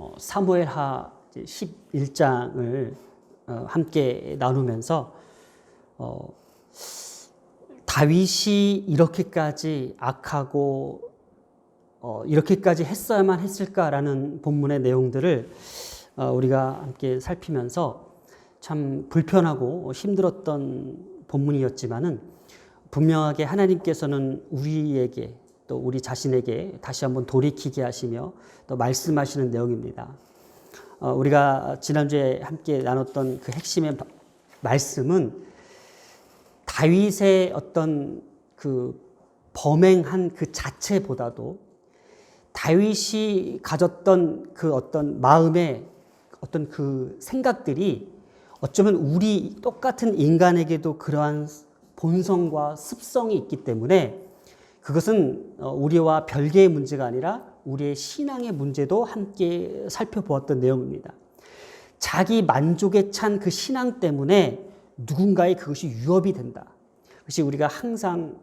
어, 사무엘하 11장을 어, 함께 나누면서 어, 다윗이 이렇게까지 악하고 어, 이렇게까지 했어야만 했을까라는 본문의 내용들을 어, 우리가 함께 살피면서 참 불편하고 힘들었던 본문이었지만은 분명하게 하나님께서는 우리에게 또 우리 자신에게 다시 한번 돌이키게 하시며 또 말씀하시는 내용입니다. 어, 우리가 지난주에 함께 나눴던 그 핵심의 바- 말씀은 다윗의 어떤 그 범행한 그 자체보다도 다윗이 가졌던 그 어떤 마음의 어떤 그 생각들이 어쩌면 우리 똑같은 인간에게도 그러한 본성과 습성이 있기 때문에 그것은 어, 우리와 별개의 문제가 아니라 우리의 신앙의 문제도 함께 살펴보았던 내용입니다. 자기 만족에 찬 그 신앙 때문에 누군가의 그것이 유업이 된다. 그것이 우리가 항상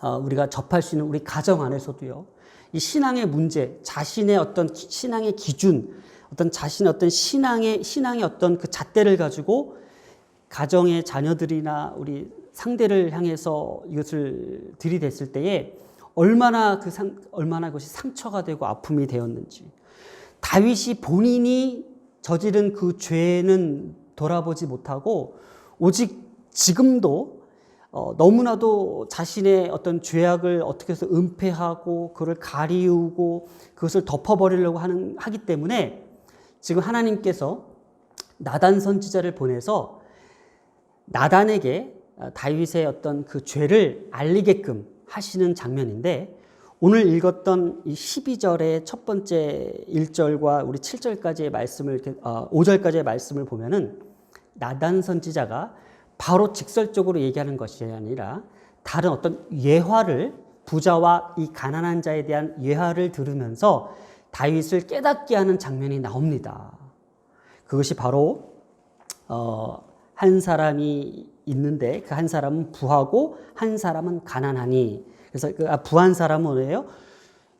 어, 우리가 접할 수 있는 우리 가정 안에서도요. 이 신앙의 문제, 자신의 어떤 기- 신앙의 기준, 어떤 자신의 어떤 신앙의 신앙의 어떤 그 잣대를 가지고 가정의 자녀들이나 우리 상대를 향해서 이것을 들이댔을 때에 얼마나 그 상, 얼마나 그것이 상처가 되고 아픔이 되었는지. 다윗이 본인이 저지른 그 죄는 돌아보지 못하고 오직 지금도 어, 너무나도 자신의 어떤 죄악을 어떻게 해서 은폐하고 그를 가리우고 그것을 덮어버리려고 하는 하기 때문에 지금 하나님께서 나단 선지자를 보내서 나단에게 어, 다윗의 어떤 그 죄를 알리게끔 하시는 장면인데 오늘 읽었던 이 12절의 첫 번째 1절과 우리 7절까지의 말씀을 어, 5절까지의 말씀을 보면은 나단 선지자가 바로 직설적으로 얘기하는 것이 아니라 다른 어떤 예화를 부자와 이 가난한 자에 대한 예화를 들으면서 다윗을 깨닫게 하는 장면이 나옵니다. 그것이 바로 어, 한 사람이 있는데 그 한 사람은 부하고 한 사람은 가난하니 그래서 그 아, 부한 사람은 뭐예요?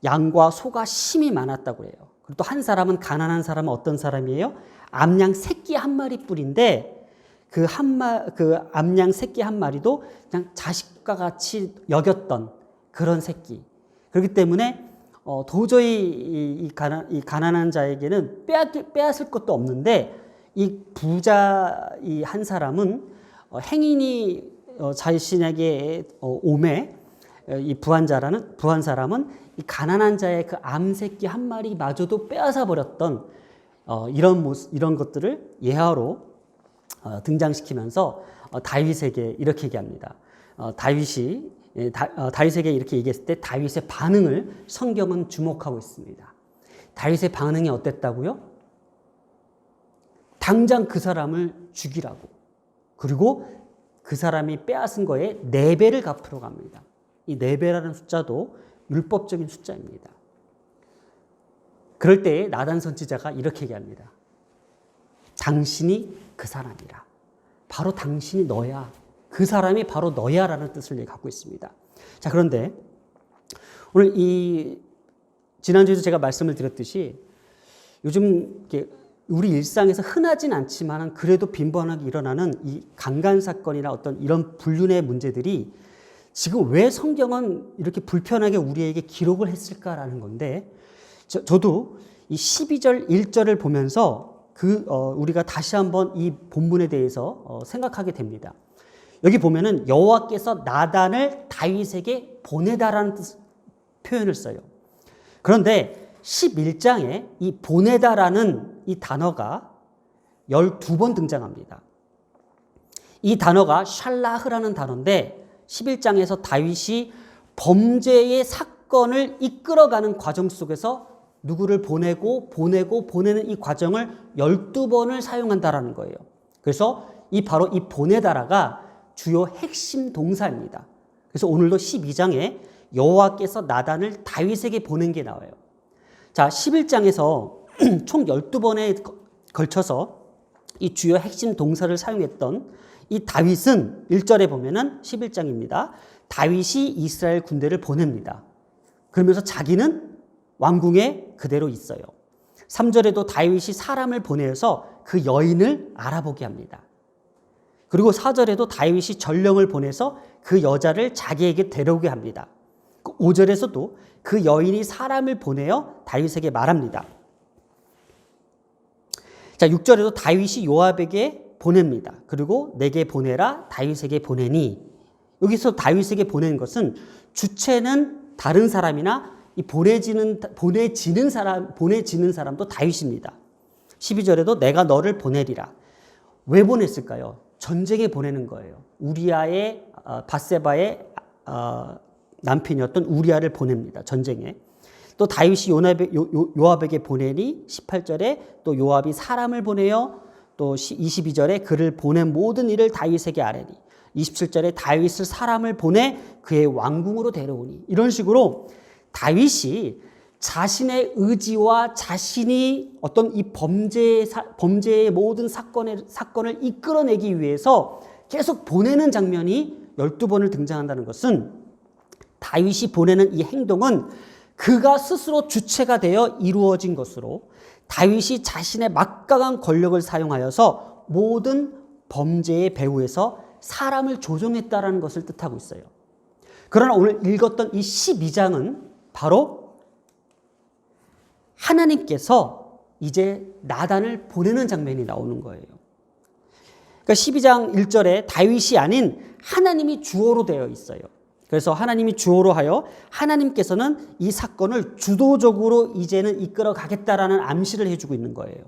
양과 소가 심이 많았다고 그래요. 그리고 또 한 사람은 가난한 사람은 어떤 사람이에요? 암양 새끼 한 마리 뿔인데 그 한 마 그 암양 새끼 한 마리도 그냥 자식과 같이 여겼던 그런 새끼. 그렇기 때문에 어, 도저히 이, 이, 가난, 이 가난한 자에게는 빼앗, 빼앗을 것도 없는데 이 부자 이 한 사람은 어, 행인이 어, 자신에게 어, 오매 어, 이 부한 자라는 부한 사람은 이 가난한 자의 그 암새끼 한 마리마저도 빼앗아 버렸던 어, 이런 모습 이런 것들을 예화로 어, 등장시키면서 어, 다윗에게 이렇게 얘기합니다. 어, 다윗이 예, 다, 어, 다윗에게 이렇게 얘기했을 때 다윗의 반응을 성경은 주목하고 있습니다. 다윗의 반응이 어땠다고요? 당장 그 사람을 죽이라고. 그리고 그 사람이 빼앗은 거에 네 배를 갚으러 갑니다. 이네 배라는 숫자도 율법적인 숫자입니다. 그럴 때 나단 선지자가 이렇게 얘기합니다. 당신이 그 사람이라. 바로 당신이 너야. 그 사람이 바로 너야라는 뜻을 갖고 있습니다. 자, 그런데 오늘 이 지난주에도 제가 말씀을 드렸듯이 요즘 이렇게 우리 일상에서 흔하진 않지만 그래도 빈번하게 일어나는 이 강간 사건이나 어떤 이런 불륜의 문제들이 지금 왜 성경은 이렇게 불편하게 우리에게 기록을 했을까라는 건데 저, 저도 이 12절 1절을 보면서 그 어, 우리가 다시 한번 이 본문에 대해서 어, 생각하게 됩니다. 여기 보면은 여호와께서 나단을 다윗에게 보내다라는 뜻, 표현을 써요. 그런데 11장에 이 보내다라는 이 단어가 12번 등장합니다. 이 단어가 샬라흐라는 단어인데 11장에서 다윗이 범죄의 사건을 이끌어가는 과정 속에서 누구를 보내고 보내고 보내는 이 과정을 12번을 사용한다라는 거예요. 그래서 이 바로 이 보내다라가 주요 핵심 동사입니다. 그래서 오늘도 12장에 여호와께서 나단을 다윗에게 보낸 게 나와요. 자, 11장에서 총 12번에 걸쳐서 이 주요 핵심 동사를 사용했던 이 다윗은 1절에 보면은 11장입니다. 다윗이 이스라엘 군대를 보냅니다. 그러면서 자기는 왕궁에 그대로 있어요. 3절에도 다윗이 사람을 보내서 그 여인을 알아보게 합니다. 그리고 4절에도 다윗이 전령을 보내서 그 여자를 자기에게 데려오게 합니다. 5절에서도 그 여인이 사람을 보내어 다윗에게 말합니다. 자, 6절에도 다윗이 요압에게 보냅니다. 그리고 내게 보내라 다윗에게 보내니 여기서 다윗에게 보낸 것은 주체는 다른 사람이나 이 보내지는 보내지는 사람 보내지는 사람도 다윗입니다. 12절에도 내가 너를 보내리라. 왜 보냈을까요? 전쟁에 보내는 거예요. 우리아의 어, 바세바의 어, 남편이었던 우리아를 보냅니다. 전쟁에. 또 다윗이 요압에, 요, 요압에게 보내니 18절에 또 요압이 사람을 보내어 또 22절에 그를 보낸 모든 일을 다윗에게 아뢰니 27절에 다윗을 사람을 보내 그의 왕궁으로 데려오니 이런 식으로 다윗이 자신의 의지와 자신이 어떤 이 범죄 범죄의 모든 사건의 사건을 이끌어내기 위해서 계속 보내는 장면이 12번을 등장한다는 것은 다윗이 보내는 이 행동은 그가 스스로 주체가 되어 이루어진 것으로 다윗이 자신의 막강한 권력을 사용하여서 모든 범죄의 배후에서 사람을 조종했다라는 것을 뜻하고 있어요. 그러나 오늘 읽었던 이 12장은 바로 하나님께서 이제 나단을 보내는 장면이 나오는 거예요. 그러니까 12장 1절에 다윗이 아닌 하나님이 주어로 되어 있어요. 그래서 하나님이 주어로 하여 하나님께서는 이 사건을 주도적으로 이제는 이끌어 가겠다라는 암시를 해주고 있는 거예요.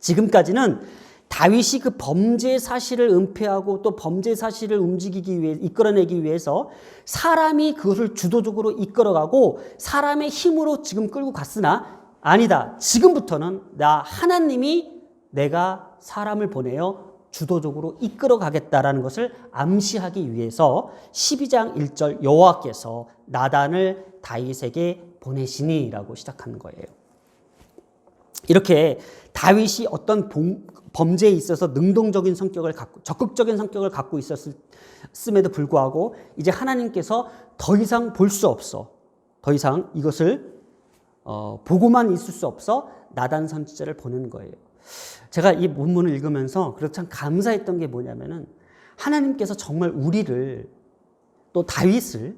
지금까지는 다윗이 그 범죄 사실을 은폐하고 또 범죄 사실을 움직이기 위해 이끌어내기 위해서 사람이 그것을 주도적으로 이끌어가고 사람의 힘으로 지금 끌고 갔으나 아니다. 지금부터는 나 하나님이 내가 사람을 보내어 주도적으로 이끌어 가겠다라는 것을 암시하기 위해서 12장 1절 여호와께서 나단을 다윗에게 보내시니라고 시작하는 거예요. 이렇게 다윗이 어떤 범죄에 있어서 능동적인 성격을 갖고 적극적인 성격을 갖고 있었음에도 불구하고 이제 하나님께서 더 이상 볼 수 없어. 더 이상 이것을 어, 보고만 있을 수 없어 나단 선지자를 보내는 거예요. 제가 이 본문을 읽으면서 그래서 참 감사했던 게 뭐냐면은 하나님께서 정말 우리를 또 다윗을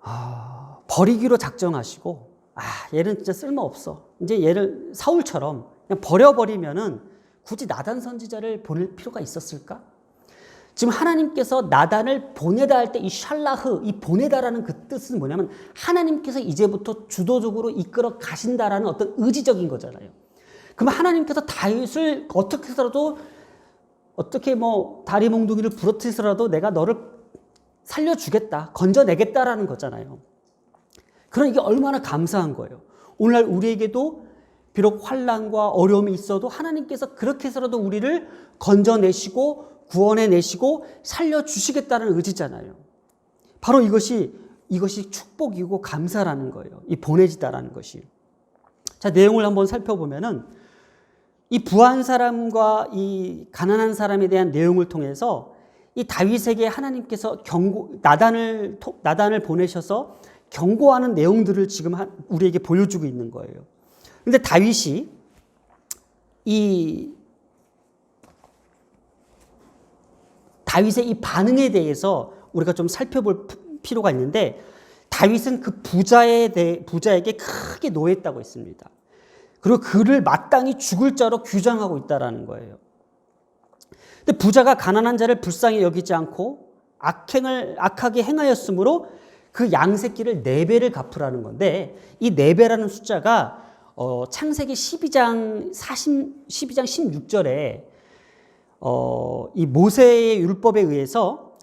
아, 버리기로 작정하시고 아 얘는 진짜 쓸모 없어 이제 얘를 사울처럼 그냥 버려버리면은 굳이 나단 선지자를 보낼 필요가 있었을까? 지금 하나님께서 나단을 보내다 할 때 이 샬라흐, 이 보내다라는 그 뜻은 뭐냐면 하나님께서 이제부터 주도적으로 이끌어 가신다라는 어떤 의지적인 거잖아요. 그럼 하나님께서 다윗을 어떻게 해서라도 어떻게 뭐 다리 몽둥이를 부러뜨려서라도 내가 너를 살려주겠다, 건져내겠다라는 거잖아요. 그럼 이게 얼마나 감사한 거예요. 오늘날 우리에게도 비록 환란과 어려움이 있어도 하나님께서 그렇게 해서라도 우리를 건져내시고 구원해내시고 살려주시겠다는 의지잖아요. 바로 이것이 이것이 축복이고 감사라는 거예요. 이 보내지다라는 것이. 자 내용을 한번 살펴보면은 이 부한 사람과 이 가난한 사람에 대한 내용을 통해서 이 다윗에게 하나님께서 경고 나단을 나단을 보내셔서 경고하는 내용들을 지금 우리에게 보여주고 있는 거예요. 근데 다윗이 이 다윗의 이 반응에 대해서 우리가 좀 살펴볼 필요가 있는데 다윗은 그 부자에 대해 부자에게 크게 노했다고 했습니다. 그리고 그를 마땅히 죽을 자로 규정하고 있다라는 거예요. 근데 부자가 가난한 자를 불쌍히 여기지 않고 악행을 악하게 행하였으므로 그 양새끼를 네 배를 갚으라는 건데 이 네 배라는 숫자가 어, 창세기 12장 40, 12장 16절에 어, 이 모세의 율법에 의해서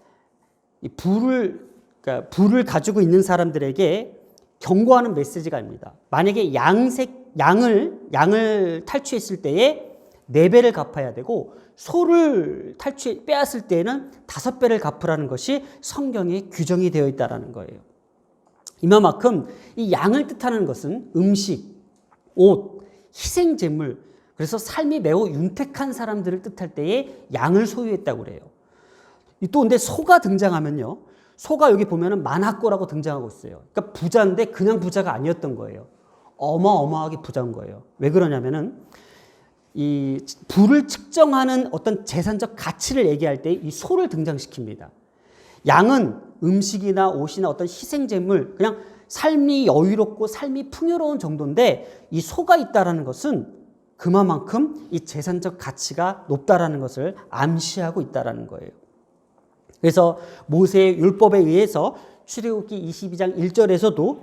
이 불을 그러니까 불을 가지고 있는 사람들에게 경고하는 메시지가 아닙니다. 만약에 양색 양을 양을 탈취했을 때에 네 배를 갚아야 되고 소를 탈취 빼앗을 때에는 다섯 배를 갚으라는 것이 성경에 규정이 되어 있다라는 거예요. 이만큼 이 양을 뜻하는 것은 음식, 옷, 희생 제물, 그래서 삶이 매우 윤택한 사람들을 뜻할 때에 양을 소유했다고 그래요. 또 근데 소가 등장하면요. 소가 여기 보면은 만화꼬라고 등장하고 있어요. 그러니까 부자인데 그냥 부자가 아니었던 거예요. 어마어마하게 부자인 거예요. 왜 그러냐면은 이 부를 측정하는 어떤 재산적 가치를 얘기할 때 이 소를 등장시킵니다. 양은 음식이나 옷이나 어떤 희생제물, 그냥 삶이 여유롭고 삶이 풍요로운 정도인데 이 소가 있다라는 것은 그만큼 이 재산적 가치가 높다라는 것을 암시하고 있다라는 거예요. 그래서 모세의 율법에 의해서 출애굽기 22장 1절에서도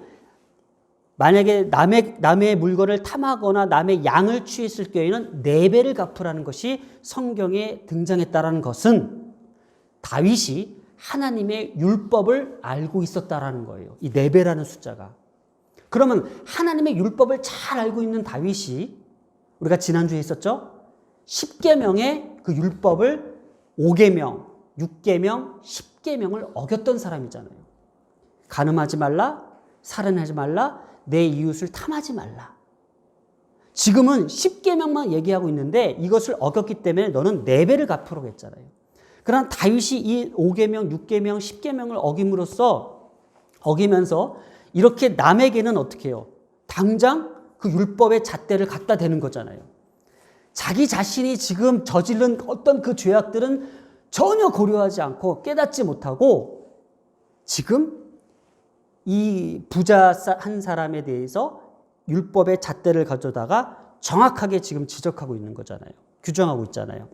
만약에 남의 남의 물건을 탐하거나 남의 양을 취했을 경우에는 네 배를 갚으라는 것이 성경에 등장했다라는 것은 다윗이 하나님의 율법을 알고 있었다라는 거예요. 이 네 배라는 숫자가. 그러면 하나님의 율법을 잘 알고 있는 다윗이 우리가 지난주에 있었죠? 10계명의 그 율법을 5계명, 6계명, 10계명을 어겼던 사람이잖아요. 간음하지 말라, 살인하지 말라, 내 이웃을 탐하지 말라. 지금은 10계명만 얘기하고 있는데 이것을 어겼기 때문에 너는 4배를 갚으라고 했잖아요. 그러나 다윗이 이 5계명, 6계명, 10계명을 어김으로써 어기면서 이렇게 남에게는 어떻게 해요? 당장 그 율법의 잣대를 갖다 대는 거잖아요. 자기 자신이 지금 저지른 어떤 그 죄악들은 전혀 고려하지 않고 깨닫지 못하고 지금 이 부자 한 사람에 대해서 율법의 잣대를 가져다가 정확하게 지금 지적하고 있는 거잖아요. 규정하고 있잖아요.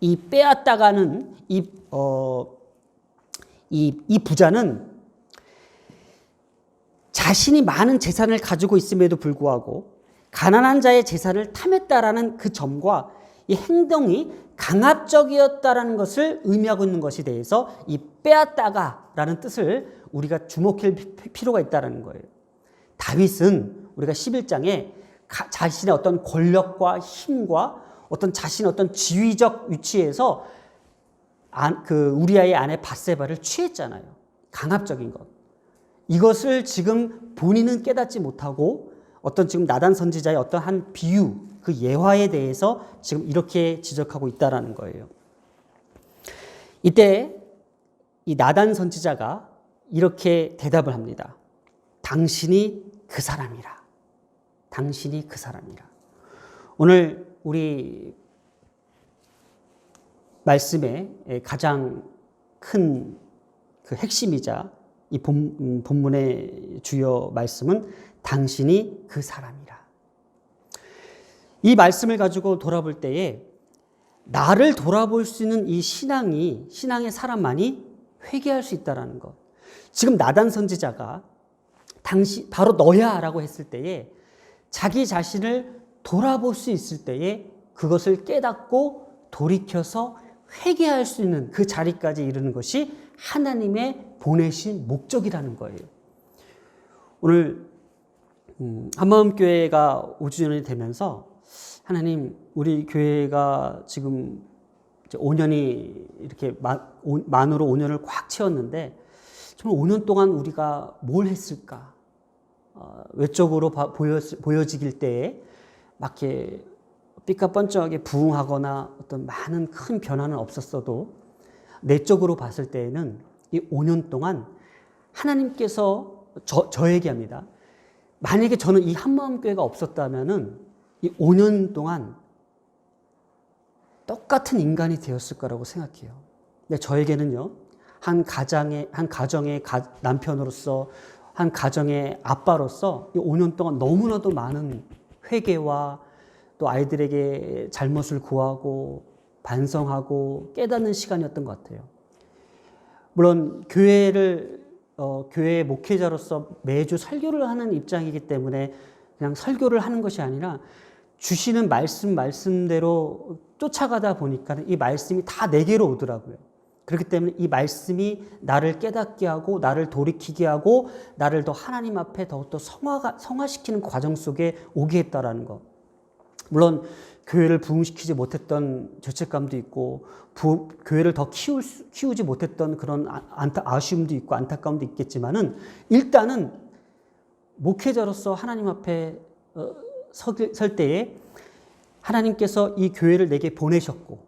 이 빼앗다가는 이, 어, 이, 이 부자는 자신이 많은 재산을 가지고 있음에도 불구하고 가난한 자의 재산을 탐했다라는 그 점과 이 행동이 강압적이었다라는 것을 의미하고 있는 것에 대해서 이 빼앗다가라는 뜻을 우리가 주목할 필요가 있다는 거예요. 다윗은 우리가 11장에 자신의 어떤 권력과 힘과 어떤 자신의 어떤 지위적 위치에서 그 우리아의 아내 바세바를 취했잖아요. 강압적인 것. 이것을 지금 본인은 깨닫지 못하고 어떤 지금 나단 선지자의 어떤 한 비유, 그 예화에 대해서 지금 이렇게 지적하고 있다라는 거예요. 이때 이 나단 선지자가 이렇게 대답을 합니다. 당신이 그 사람이라. 당신이 그 사람이라. 오늘 우리 말씀의 가장 큰 그 핵심이자 이 본문의 주요 말씀은 당신이 그 사람이라. 이 말씀을 가지고 돌아볼 때에 나를 돌아볼 수 있는 이 신앙이 신앙의 사람만이 회개할 수 있다라는 것. 지금 나단 선지자가 당시 바로 너야라고 했을 때에 자기 자신을 돌아볼 수 있을 때에 그것을 깨닫고 돌이켜서 회개할 수 있는 그 자리까지 이르는 것이 하나님의 보내신 목적이라는 거예요. 오늘 음, 한마음교회가 5주년이 되면서 하나님 우리 교회가 지금 5년이 이렇게 만으로 5년을 꽉 채웠는데 정말 5년 동안 우리가 뭘 했을까? 어, 외적으로 보여, 보여 지길 때에 막 이렇게 삐까뻔쩍하게 부흥하거나 어떤 많은 큰 변화는 없었어도 내적으로 봤을 때에는 이 5년 동안 하나님께서 저, 저에게 합니다. 만약에 저는 이 한마음교회가 없었다면은 이 5년 동안 똑같은 인간이 되었을 거라고 생각해요. 근데 저에게는요, 한 가장의, 한 가정의 가, 남편으로서, 한 가정의 아빠로서 이 5년 동안 너무나도 많은 회개와 또 아이들에게 잘못을 구하고 반성하고 깨닫는 시간이었던 것 같아요. 물론 교회를 어, 교회 목회자로서 매주 설교를 하는 입장이기 때문에 그냥 설교를 하는 것이 아니라 주시는 말씀 말씀대로 쫓아가다 보니까 이 말씀이 다 내게로 오더라고요. 그렇기 때문에 이 말씀이 나를 깨닫게 하고 나를 돌이키게 하고 나를 더 하나님 앞에 더욱더 성화가, 성화시키는 과정 속에 오게 했다라는 것. 물론 교회를 부흥시키지 못했던 죄책감도 있고 부, 교회를 더 키울 수, 키우지 못했던 그런 아, 안타, 아쉬움도 있고 안타까움도 있겠지만은 일단은 목회자로서 하나님 앞에 어, 설, 설 때에 하나님께서 이 교회를 내게 보내셨고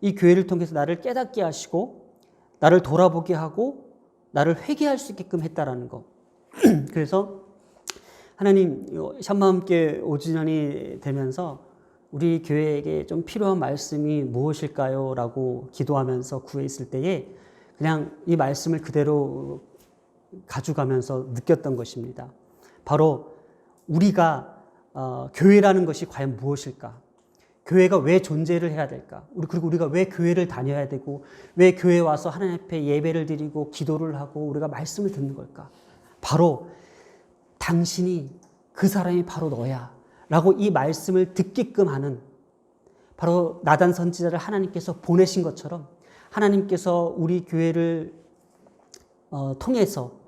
이 교회를 통해서 나를 깨닫게 하시고 나를 돌아보게 하고 나를 회개할 수 있게끔 했다라는 거. 그래서 하나님 샴마 함께 5주년이 되면서 우리 교회에게 좀 필요한 말씀이 무엇일까요? 라고 기도하면서 구했을 때에 그냥 이 말씀을 그대로 가져가면서 느꼈던 것입니다. 바로 우리가 어, 교회라는 것이 과연 무엇일까? 교회가 왜 존재를 해야 될까? 우리 그리고 우리가 왜 교회를 다녀야 되고 왜 교회 와서 하나님 앞에 예배를 드리고 기도를 하고 우리가 말씀을 듣는 걸까? 바로 당신이 그 사람이 바로 너야. 라고 이 말씀을 듣게끔 하는 바로 나단 선지자를 하나님께서 보내신 것처럼 하나님께서 우리 교회를 어, 통해서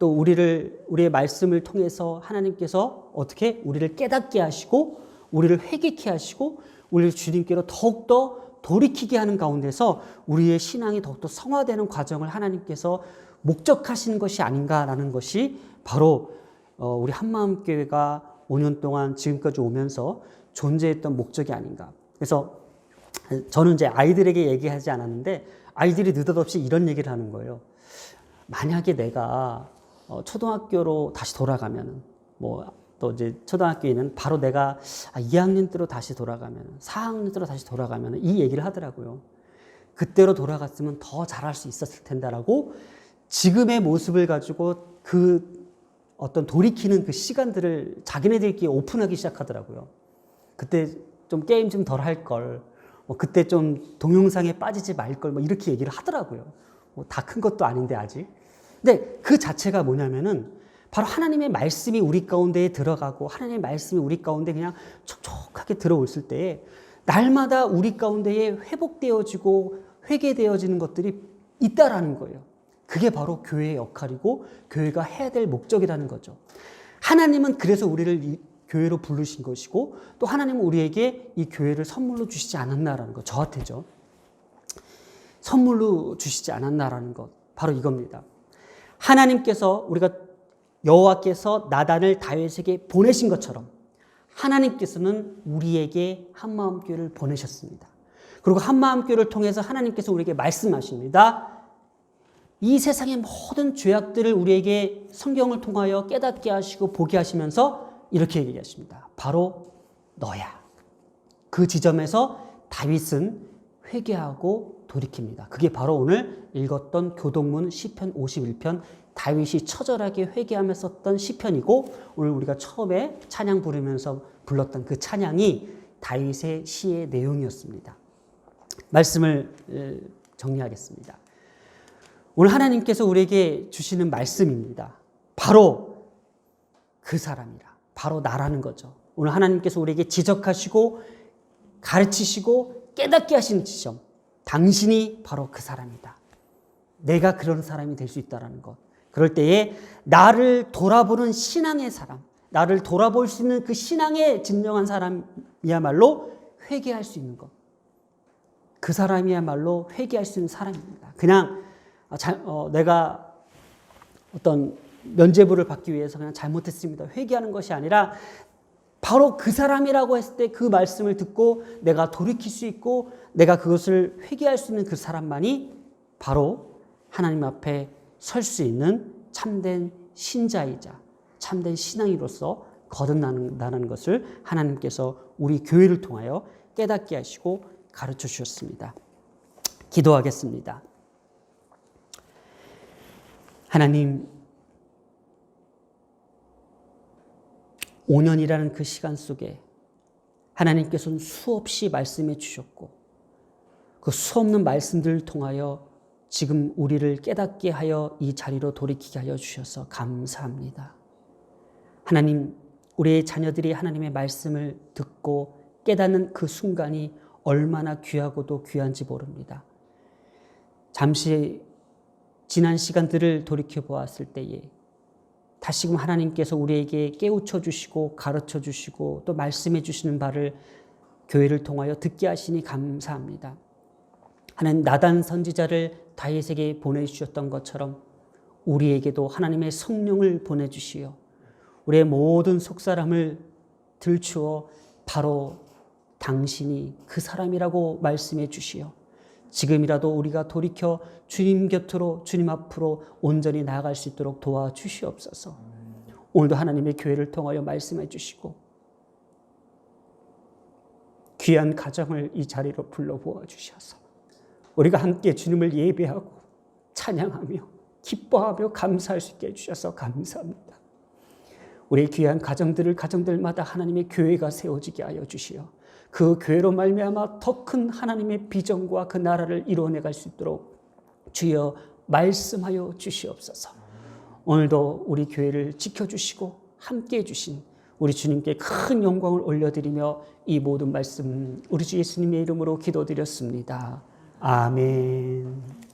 또 우리를 우리의 말씀을 통해서 하나님께서 어떻게 우리를 깨닫게 하시고 우리를 회개케 하시고 우리를 주님께로 더욱더 돌이키게 하는 가운데서 우리의 신앙이 더욱더 성화되는 과정을 하나님께서 목적하신 것이 아닌가라는 것이 바로 어, 우리 한마음 교회가 5년 동안 지금까지 오면서 존재했던 목적이 아닌가. 그래서 저는 이제 아이들에게 얘기하지 않았는데 아이들이 느닷없이 이런 얘기를 하는 거예요. 만약에 내가 어, 초등학교로 다시 돌아가면은 뭐 또 이제 초등학교에는 바로 내가 2학년 아, 때로 다시 돌아가면 4학년 때로 다시 돌아가면 이 얘기를 하더라고요. 그때로 돌아갔으면 더 잘할 수 있었을 텐데라고 지금의 모습을 가지고 그 어떤 돌이키는 그 시간들을 자기네들끼리 오픈하기 시작하더라고요. 그때 좀 게임 좀 덜 할 걸, 뭐 그때 좀 동영상에 빠지지 말 걸, 뭐 이렇게 얘기를 하더라고요. 뭐 다 큰 것도 아닌데 아직. 근데 그 자체가 뭐냐면은 바로 하나님의 말씀이 우리 가운데에 들어가고 하나님의 말씀이 우리 가운데 그냥 촉촉하게 들어올을 때에 날마다 우리 가운데에 회복되어지고 회개되어지는 것들이 있다라는 거예요. 그게 바로 교회의 역할이고 교회가 해야 될 목적이라는 거죠. 하나님은 그래서 우리를 이 교회로 부르신 것이고 또 하나님은 우리에게 이 교회를 선물로 주시지 않았나라는 것. 저한테죠. 선물로 주시지 않았나라는 것. 바로 이겁니다. 하나님께서 우리가 여호와께서 나단을 다윗에게 보내신 것처럼 하나님께서는 우리에게 한마음 교회를 보내셨습니다. 그리고 한마음 교회를 통해서 하나님께서 우리에게 말씀하십니다. 이 세상의 모든 죄악들을 우리에게 성경을 통하여 깨닫게 하시고 보게 하시면서 이렇게 얘기하십니다. 바로 너야. 그 지점에서 다윗은 회개하고 돌이킵니다. 그게 바로 오늘 읽었던 교동문 시편 51편 다윗이 처절하게 회개하며 썼던 시편이고 오늘 우리가 처음에 찬양 부르면서 불렀던 그 찬양이 다윗의 시의 내용이었습니다. 말씀을 정리하겠습니다. 오늘 하나님께서 우리에게 주시는 말씀입니다. 바로 그 사람이라. 바로 나라는 거죠. 오늘 하나님께서 우리에게 지적하시고 가르치시고 깨닫게 하시는 지점. 당신이 바로 그 사람이다. 내가 그런 사람이 될 수 있다라는 것. 그럴 때에 나를 돌아보는 신앙의 사람, 나를 돌아볼 수 있는 그 신앙에 진정한 사람이야말로 회개할 수 있는 것. 그 사람이야말로 회개할 수 있는 사람입니다. 그냥 아, 어, 내가 어떤 면죄부를 받기 위해서 그냥 잘못했습니다. 회개하는 것이 아니라 바로 그 사람이라고 했을 때 그 말씀을 듣고 내가 돌이킬 수 있고 내가 그것을 회개할 수 있는 그 사람만이 바로 하나님 앞에 설 수 있는 참된 신자이자 참된 신앙이로서 거듭나는 것을 하나님께서 우리 교회를 통하여 깨닫게 하시고 가르쳐 주셨습니다. 기도하겠습니다. 하나님, 5년이라는 그 시간 속에 하나님께서는 수없이 말씀해 주셨고 그 수없는 말씀들을 통하여 지금 우리를 깨닫게 하여 이 자리로 돌이키게 하여 주셔서 감사합니다. 하나님, 우리의 자녀들이 하나님의 말씀을 듣고 깨닫는 그 순간이 얼마나 귀하고도 귀한지 모릅니다. 잠시 지난 시간들을 돌이켜 보았을 때에 다시금 하나님께서 우리에게 깨우쳐 주시고 가르쳐 주시고 또 말씀해 주시는 바를 교회를 통하여 듣게 하시니 감사합니다. 하나님 나단 선지자를 다윗에게 보내주셨던 것처럼 우리에게도 하나님의 성령을 보내주시어 우리의 모든 속사람을 들추어 바로 당신이 그 사람이라고 말씀해 주시어 지금이라도 우리가 돌이켜 주님 곁으로 주님 앞으로 온전히 나아갈 수 있도록 도와주시옵소서. 오늘도 하나님의 교회를 통하여 말씀해 주시고 귀한 가정을 이 자리로 불러 모아 주셔서 우리가 함께 주님을 예배하고 찬양하며 기뻐하며 감사할 수 있게 해 주셔서 감사합니다. 우리 귀한 가정들을 가정들마다 하나님의 교회가 세워지게 하여 주시어 그 교회로 말미암아 더 큰 하나님의 비전과 그 나라를 이루어내 갈 수 있도록 주여 말씀하여 주시옵소서. 오늘도 우리 교회를 지켜 주시고 함께 해 주신 우리 주님께 큰 영광을 올려드리며 이 모든 말씀 우리 주 예수님의 이름으로 기도드렸습니다. 아멘.